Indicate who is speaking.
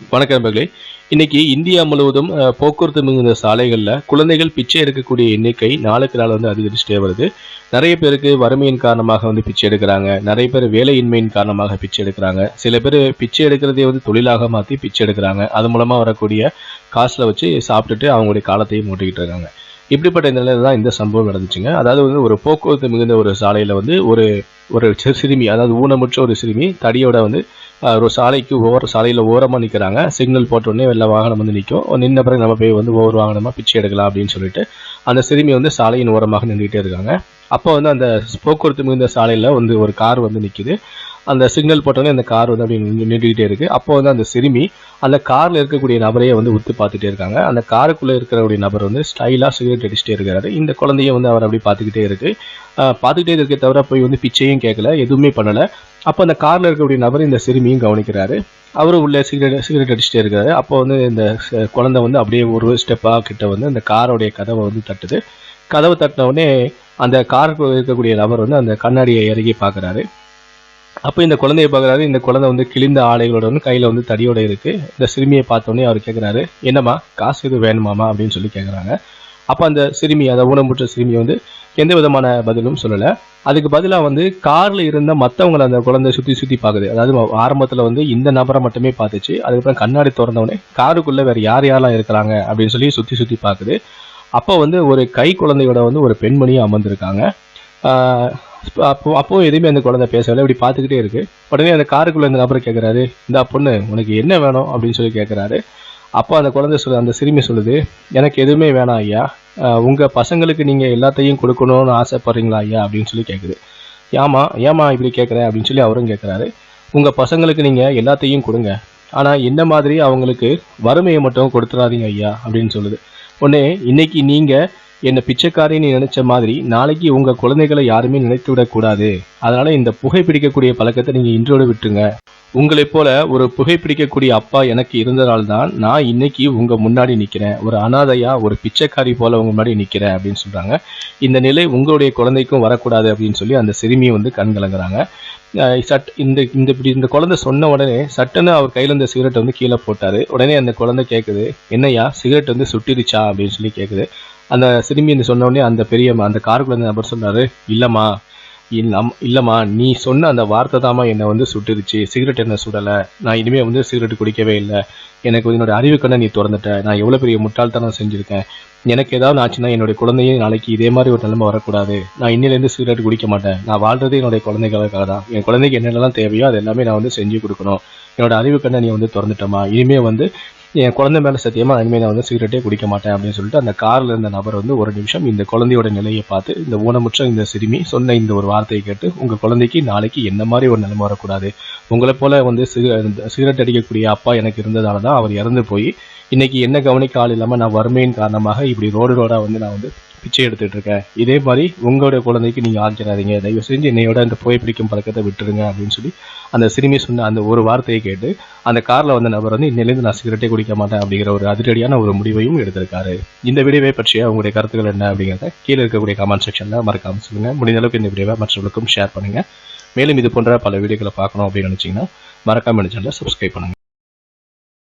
Speaker 1: வணக்கம் நண்பர்களே. இன்னைக்கு இந்தியா முழுவதும் போக்குவரத்து மிகுந்த சாலைகளில் குழந்தைகள் பிச்சை எடுக்கக்கூடிய எண்ணிக்கை நாளுக்கு நாள் வந்து அதிகரிச்சுட்டே வருது. நிறைய பேருக்கு வறுமையின் காரணமாக வந்து பிச்சை எடுக்கிறாங்க. நிறைய பேர் வேலையின்மையின் காரணமாக பிச்சை எடுக்கிறாங்க. சில பேர் பிச்சை எடுக்கிறதே வந்து தொழிலாக மாற்றி பிச்சை எடுக்கிறாங்க. அது மூலமாக வரக்கூடிய காசில் வச்சு சாப்பிட்டுட்டு அவங்களுடைய காலத்தையும் ஓட்டிக்கிட்டு இருக்காங்க. இப்படிப்பட்ட நிலையில தான் இந்த சம்பவம் நடந்துச்சுங்க. அதாவது வந்து ஒரு போக்குவரத்து மிகுந்த ஒரு சாலையில் வந்து ஒரு ஒரு சிறு சிறுமி அதாவது ஊனமுற்ற ஒரு சிறுமி தடியோட வந்து ஒரு சாலைக்கு ஓர சாலையில் ஓரமாக நிற்கிறாங்க சிக்னல் போட்டோடனே வெள்ள வாகனம் வந்து நிற்கும் நின்ன பிறகு நம்ம போய் வந்து ஒவ்வொரு வாகனமாக பிச்சை எடுக்கலாம் அப்படின்னு சொல்லிட்டு அந்த சிறுமி வந்து சாலையின் ஓரமாக நின்றுக்கிட்டே இருக்காங்க. அப்போ வந்து அந்த போக்குவரத்து மிகுந்த சாலையில் வந்து ஒரு கார் வந்து நிற்கிது அந்த சிக்னல் போட்டோன்னே அந்த கார் வந்து அப்படி நின்றுக்கிட்டே இருக்கு. அப்போ வந்து அந்த சிறுமி அந்த காரில் இருக்கக்கூடிய நபரையே வந்து உத்து பார்த்துட்டே இருக்காங்க. அந்த காருக்குள்ளே இருக்கிறக்கூடிய நபர் வந்து ஸ்டைலாக சிகரெட் அடிச்சுட்டே இருக்கிறாரு இந்த குழந்தைய வந்து அவர் அப்படி பார்த்துக்கிட்டே இருக்கு. பார்த்துக்கிட்டே இருக்கே தவிர போய் வந்து பிச்சையும் கேட்கல எதுவுமே பண்ணலை. அப்போ அந்த காரில் இருக்கக்கூடிய நபர் இந்த சிறுமியும் கவனிக்கிறாரு. அவரும் உள்ளே சிகரெட் சிகரெட் அடிச்சுட்டே இருக்காரு. அப்போ வந்து இந்த குழந்தை வந்து அப்படியே ஒரு ஸ்டெப்பாக கிட்ட வந்து அந்த காரோடைய கதவை வந்து தட்டுது. கதவை தட்டின உடனே அந்த காருக்கு இருக்கக்கூடிய நபர் வந்து அந்த கண்ணாடியை இறங்கி பார்க்குறாரு. அப்போ இந்த குழந்தைய பார்க்குறாரு இந்த குழந்தை வந்து கிழிந்த ஆடைகளோட வந்து கையில் வந்து தடியோட இருக்குது இந்த சிறுமியை பார்த்தோன்னே அவர் கேட்குறாரு என்னம்மா காசு எதுவும் வேணுமாமா அப்படின்னு சொல்லி கேட்குறாங்க அப்போ அந்த சிறுமி அதை ஊனமுற்ற சிறுமி வந்து எந்த விதமான பதிலும் சொல்லலை. அதுக்கு பதிலாக வந்து காரில் இருந்த மற்றவங்களை அந்த குழந்தை சுற்றி சுற்றி பார்க்குது அதாவது ஆரம்பத்தில் வந்து இந்த நபரை மட்டுமே பார்த்துச்சு. அதுக்கப்புறம் கண்ணாடி திறந்தவொடனே காருக்குள்ளே வேறு யார் யாரெல்லாம் இருக்கிறாங்க அப்படின்னு சொல்லி சுற்றி சுற்றி பார்க்குது அப்போ வந்து ஒரு கை குழந்தையோட வந்து ஒரு பெண்மணியும் அமர்ந்திருக்காங்க. அப்போ அப்போ எதுவுமே அந்த குழந்தை பேசவில்லை. இப்படி பார்த்துக்கிட்டே இருக்கு. உடனே அந்த காருக்குள்ளே இந்த நபர் கேட்குறாரு இந்த பொண்ணு உனக்கு என்ன வேணும்? அப்படின்னு சொல்லி கேட்குறாரு அப்போ அந்த குழந்தை சொல்லு அந்த சிறுமி சொல்லுது எனக்கு எதுவுமே வேணாம் ஐயா. உங்கள் பசங்களுக்கு நீங்கள் எல்லாத்தையும் கொடுக்கணும்னு ஆசைப்படுறீங்களா ஐயா? அப்படின்னு சொல்லி கேட்குது ஏமா ஏமா இப்படி கேட்குற அப்படின்னு சொல்லி அவரும் கேட்குறாரு உங்கள் பசங்களுக்கு நீங்கள் எல்லாத்தையும் கொடுங்க. ஆனால் என்ன மாதிரி அவங்களுக்கு வறுமையை மட்டும் கொடுத்துடாதீங்க ஐயா? அப்படின்னு சொல்லுது. உடனே இன்னைக்கு நீங்கள் என்னை பிச்சைக்காரின்னு நினைச்ச மாதிரி நாளைக்கு உங்க குழந்தைகளை யாருமே நினைத்து விடக்கூடாது அதனால இந்த புகைப்பிடிக்கக்கூடிய பழக்கத்தை நீங்க இன்றோடு விட்டுருங்க. உங்களைப் போல ஒரு புகைப்பிடிக்கக்கூடிய அப்பா எனக்கு இருந்ததால்தான் நான் இன்னைக்கு உங்க முன்னாடி நிக்கிறேன். ஒரு அனாதையா ஒரு பிச்சைக்காரி போல உங்க முன்னாடி நிக்கிறேன் அப்படின்னு சொல்றாங்க. இந்த நிலை உங்களுடைய குழந்தைக்கும் வரக்கூடாது அப்படின்னு சொல்லி அந்த சிறுமியை வந்து கண் கலங்குறாங்க. சட் இந்த இந்த இப்படி இந்த குழந்தை சொன்ன உடனே சட்டுன்னு அவர் கையில் இருந்த சிகரெட் வந்து கீழே போட்டார். உடனே அந்த குழந்தை கேட்குது என்னய்யா சிகரெட் வந்து சுட்டிருச்சா? அப்படின்னு சொல்லி கேட்குது அந்த சிறுமி என்று சொன்ன உடனே அந்த பெரிய அந்த காருக்குள்ள இருந்த நபர் சொன்னார் இல்லைம்மா இல்லம் இல்லைம்மா நீ சொன்ன அந்த வார்த்தை தாம்மா என்னை வந்து சுட்டுருச்சு. சிகரெட் என்ன சுடலை? நான் இனிமேல் வந்து சிகரெட் குடிக்கவே இல்லை. எனக்கு என்னோட அறிவு கண்ணை நீ திறந்துட்ட. நான் எவ்வளோ பெரிய முட்டாள்தனம் செஞ்சுருக்கேன். எனக்கு ஏதாவது ஆச்சுன்னா என்னுடைய குழந்தையும் நாளைக்கு இதே மாதிரி ஒரு நிலைமை வரக்கூடாது. நான் இன்னிலேருந்து சிகரெட் குடிக்க மாட்டேன். நான் வாழ்றது என்னுடைய குழந்தைகளுக்காக தான். என் குழந்தைக்கு என்னென்னலாம் தேவையோ அது எல்லாமே நான் வந்து செஞ்சு கொடுக்கணும். என்னோட அறிவு கண்ணை நீ வந்து திறந்துட்டம்மா. இனிமேல் வந்து என் குழந்தை மேலே சத்தியமாக இனிமேல் நான் வந்து சிகரெட்டே குடிக்க மாட்டேன் அப்படின்னு சொல்லிட்டு அந்த காரில் இருந்த நபர் வந்து ஒரு நிமிஷம் இந்த குழந்தையோட நிலையை பார்த்து இந்த ஊனமுற்ற இந்த சிறுமி சொன்ன இந்த ஒரு வார்த்தையை கேட்டு உங்கள் குழந்தைக்கு நாளைக்கு என்ன மாதிரி ஒரு நிலைமை வரக்கூடாது? உங்களை போல வந்து இந்த சிகரெட் அடிக்கக்கூடிய அப்பா எனக்கு இருந்ததால தான் அவர் இறந்து போய் இன்னைக்கு என்ன கவனிக்க ஆள் இல்லாமல் நான் வறுமையின் காரணமாக இப்படி ரோடு ரோடாக வந்து நான் வந்து பிச்சை எடுத்துட்டு இருக்க. இதே மாதிரி உங்களுடைய குழந்தைக்கு நீங்க ஆக்கிறாதீங்க தயவு செஞ்சு என்னையோட புகை புகைப்பிடிக்கும் பழக்கத்தை விட்டுருங்க அப்படின்னு சொல்லி அந்த சிறுமி சொன்ன அந்த ஒரு வார்த்தையை கேட்டு அந்த கார்ல வந்த நபர் வந்து இன்னிலேருந்து நான் சிகரெட்டே குடிக்க மாட்டேன் அப்படிங்கிற ஒரு அதிரடியான ஒரு முடிவையும் எடுத்திருக்காரு. இந்த வீடியோவை பற்றிய உங்களுடைய கருத்துக்கள் என்ன அப்படிங்கிறத கீழே இருக்கக்கூடிய கமெண்ட் செக்ஷன்ல மறக்காம சொல்லுங்க. முடிந்த அளவுக்கு இந்த வீடியோவை மற்றவர்களுக்கும் ஷேர் பண்ணுங்க. மேலும் இது போன்ற பல வீடியோக்களை பார்க்கணும் அப்படின்னு நினைச்சீங்கன்னா மறக்காம இந்த சேனலை சப்ஸ்கிரைப் பண்ணுங்க.